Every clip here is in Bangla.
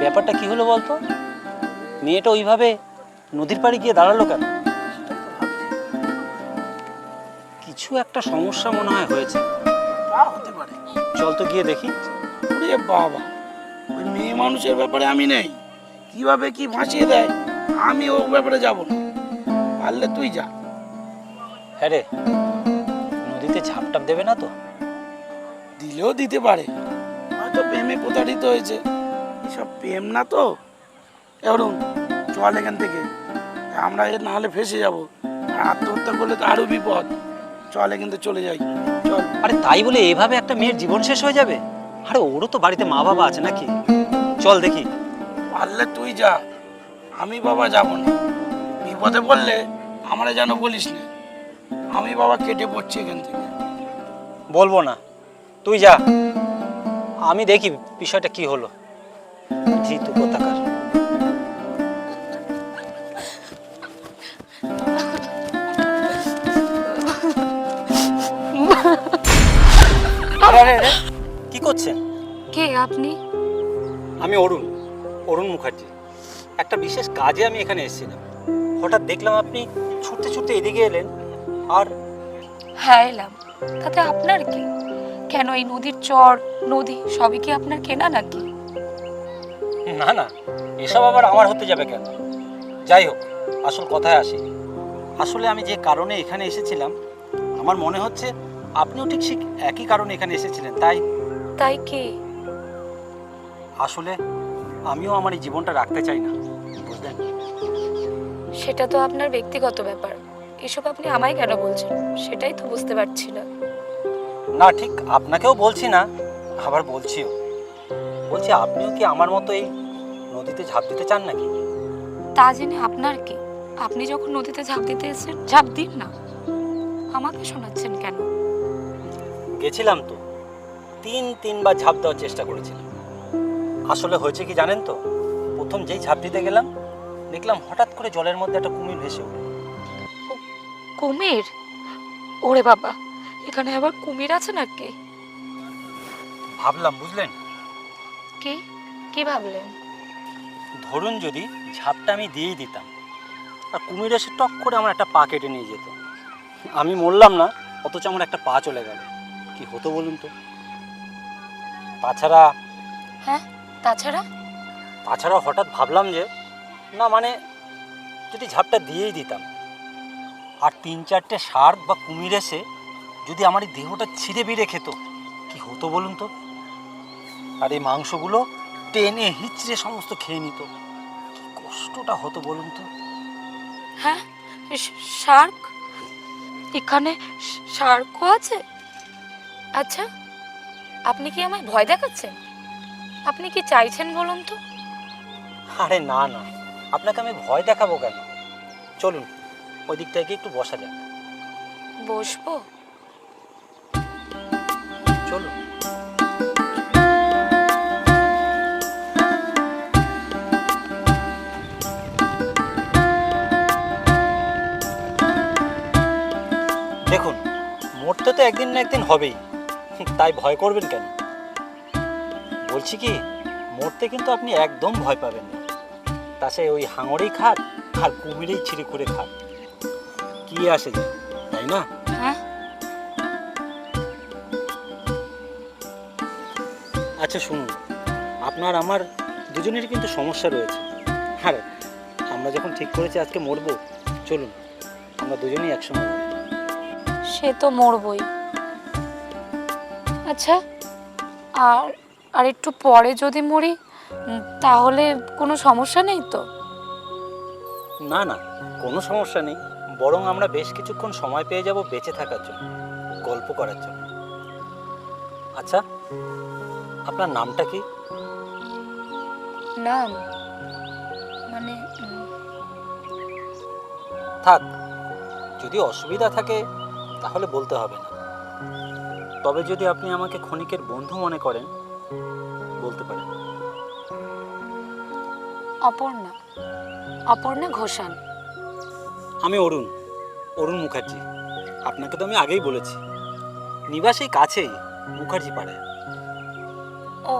ব্যাপারটা কি হলো বলতো? মেয়েটা ওইভাবে নদীর পাড়ে গিয়ে দাঁড়াল কেন? কিছু একটা সমস্যা মনে হয় হয়েছে। তা হতে পারে। চল তো গিয়ে দেখি। ওরে বাবা ওই মেয়ে মানুষের ব্যাপারে আমি নেই। কীভাবে কি ভাসিয়ে দেয় আমি ও ব্যাপারে যাব না। পারলে তুই যা। হ্যাঁ রে নদীতে ঝাপটাপ দেবে না তো? দিলেও দিতে পারে। হয়তো প্রেমে প্রতারিত হয়েছে। এসব প্রেম না তো? এরুন চল এখান থেকে। আমরা এর নাহলে ফেসে যাব। আত্মহত্যা করলে তো আরও বিপদ। চল এখান থেকে চলে যাই। চল। আরে তাই বলে এভাবে একটা মেয়ের জীবন শেষ হয়ে যাবে? আরে ওরও তো বাড়িতে মা বাবা আছে নাকি? চল দেখি। পারলে তুই যা। আমি বাবা যাব না। বিপদে পড়লে আমরা যেন বলিস না। আমি বাবা কেটে পড়ছি এখান থেকে। বলব না। তুই যা। আমি দেখি বিষয়টা কি হলো। কোথাকার। আরে, কি করছেন? কে আপনি? আমি অরুণ অরুণ মুখার্জি। একটা বিশেষ কাজে আমি এখানে এসেছিলাম। হঠাৎ দেখলাম আপনি ছুটতে ছুটতে এদিকে এলেন। আর হ্যাঁ এলাম। তাতে আপনার কি? কেন এই নদীর চর নদী সবই কি আপনার কেনা নাকি? না না এসব আবার আমার হতে যাবে কেন? যাই হোক আসল কথায় আসি। আসলে আমি যে কারণে এখানে এসেছিলাম আমার মনে হচ্ছে আপনিও ঠিক ঠিক একই কারণে এখানে এসেছিলেন তাই? তাই কি? আসলে আমিও আমার এই জীবনটা রাখতে চাই না বুঝলেন? সেটা তো আপনার ব্যক্তিগত ব্যাপার। এসব আপনি আমায় কেন বলছেন? সেটাই তো বুঝতে পারছি না। না ঠিক আপনাকেও বলছি না আবার বলছিও। বলছি আপনিও কি আমার মতো এই নদীতে ঝাঁপ দিতে চান নাকি? তা জেনে আপনার কি? আপনি যখন নদীতে ঝাঁপ দিতে এসেছেন ঝাঁপ দিন না। আমাকে শোনাচ্ছেন কেন? গেছিলাম তো। তিন তিনবার ঝাঁপ দেওয়ার চেষ্টা করেছিলাম। আসলে হয়েছে কি জানেন তো? প্রথম যেই ঝাঁপ দিতে গেলাম দেখলাম হঠাৎ করে জলের মধ্যে একটা কুমির ভেসে উঠল কুমির? ওরে বাবা! এখানে আবার কুমির আছে নাকি? ভাবলাম বুঝলেন? কি? কি ভাবলেন? ধরুন যদি ঝাঁপটা আমি দিয়েই দিতাম আর কুমির এসে টক করে আমার একটা পা কেটে নিয়ে যেত। আমি মরলাম না অথচ আমার একটা পা চলে গেল। কি হতো বলুন তো? তাছাড়া হ্যাঁ তাছাড়া? তাছাড়া হঠাৎ ভাবলাম যে না মানে যদি ঝাপটা দিয়েই দিতাম আর তিন চারটে শার্ক বা কুমির এসে যদি আমার এই দেহটা ছিঁড়ে বিড়ে খেত কি হতো বলুন তো? আর এই মাংসগুলো টেনে হিচড়ে সমস্ত খেয়ে নিত কি কষ্টটা হতো বলুন তো? হ্যাঁ শার্ক? এখানে শার্কও আছে? আচ্ছা আপনি কি আমায় ভয় দেখাচ্ছেন? আপনি কি চাইছেন বলুন তো? আরে না না আপনাকে আমি ভয় দেখাবো কেন? চলুন ওই দিকটায় গিয়ে একটু বসা যাক। বসবো? দেখুন মরতে তো একদিন না একদিন হবেই। তাই ভয় করবেন কেন? বলছি কি মরতে কিন্তু আপনি একদম ভয় পাবেন না। তাছে ওই হাঙরেই খাক আর কুমিরেই ছিঁড়ে করে খাক কি আসে যায় তাই না? হ্যাঁ। আচ্ছা শুনুন আপনার আমার দুজনেরই কিন্তু সমস্যা রয়েছে। হ্যাঁ আমরা যখন ঠিক করেছি আজকে মরবো চলুন আমরা দুজনেই একসঙ্গে। সে তো মরবই। আচ্ছা আর আর একটু পরে যদি মরি তাহলে কোনো সমস্যা নেই তো? না না কোনো সমস্যা নেই। বরং আমরা বেশ কিছুক্ষণ সময় পেয়ে যাব বেঁচে থাকার জন্য গল্প করার জন্য। আচ্ছা আপনার নামটা কি? নাম? মানে থাক যদি অসুবিধা থাকে তাহলে বলতে হবে না। তবে যদি আপনি আমাকে ক্ষণিকের বন্ধু মনে করেন বলতে পারেন। অপর্ণা অপর্ণা ঘোষাল আমি অরুণ অরুণ মুখার্জি। আপনাকে তো আমি আগেই বলেছি। নিবাস এই কাছেই মুখার্জি পাড়ায়। ও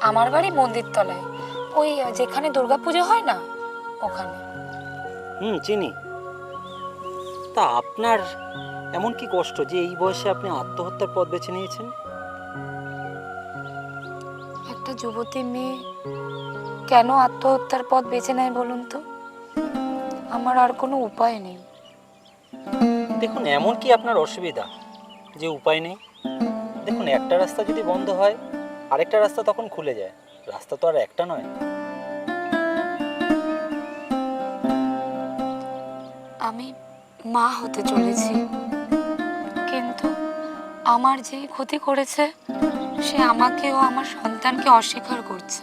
আমার বাড়ি মন্দির তলায় ওই যেখানে দুর্গাপুজো হয় না ওখানে। হুম চিনি। তা আপনার এমন কি কষ্ট যে এই বয়সে আপনি আত্মহত্যার পথ বেছে নিয়েছেন? একটা যুবতী মেয়ে কেন আত্মহত্যার পথ বেছে নেয় বলুন তো? আমার আর কোনো উপায় নেই। দেখুন এমন কি আপনার অসুবিধা যে উপায় নেই? দেখুন একটা রাস্তা যদি বন্ধ হয় আরেকটা রাস্তা তখন খুলে যায়। রাস্তা তো আর একটা নয়। আমি মা হতে চলেছি। কিন্তু আমার যে ক্ষতি করেছে সে আমাকে ও আমার সন্তানকে অস্বীকার করছে।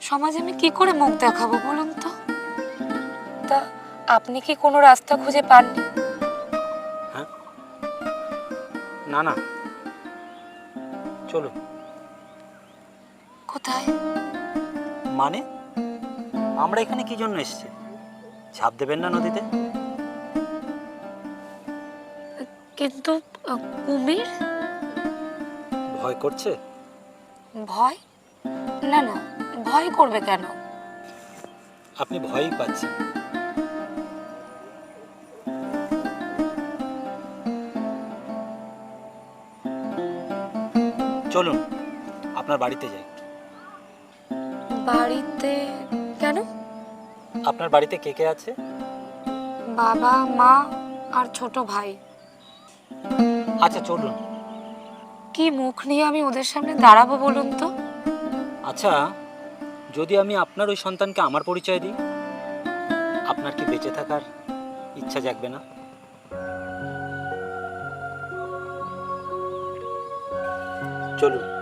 সমাজে আমি কি করে মুখ দেখাবো বলুন তো? তা আপনি কি কোনো রাস্তা খুঁজে পাননি? হ্যাঁ? না না। চলুন। কোথায়? মানে? আমরা এখানে কি জন্য এসেছি? ঝাঁপ দেবেন না নদীতে? কিন্তু আহ, কুমির? ভয় করছে? ভয়? না না ভয় করবে কেন? আপনি ভয়ই পাচ্ছেন। চলুন আপনার বাড়িতে যাই। বাড়িতে কেন? আপনার বাড়িতে কে কে আছে? বাবা মা আর ছোট ভাই। আচ্ছা চলুন। কি মুখ নিয়ে আমি ওদের সামনে দাঁড়াবো বলুন তো? আচ্ছা যদি আমি আপনার ওই সন্তানকে আমার পরিচয় দিই আপনার কি বেঁচে থাকার ইচ্ছা জাগবে না? চলুন।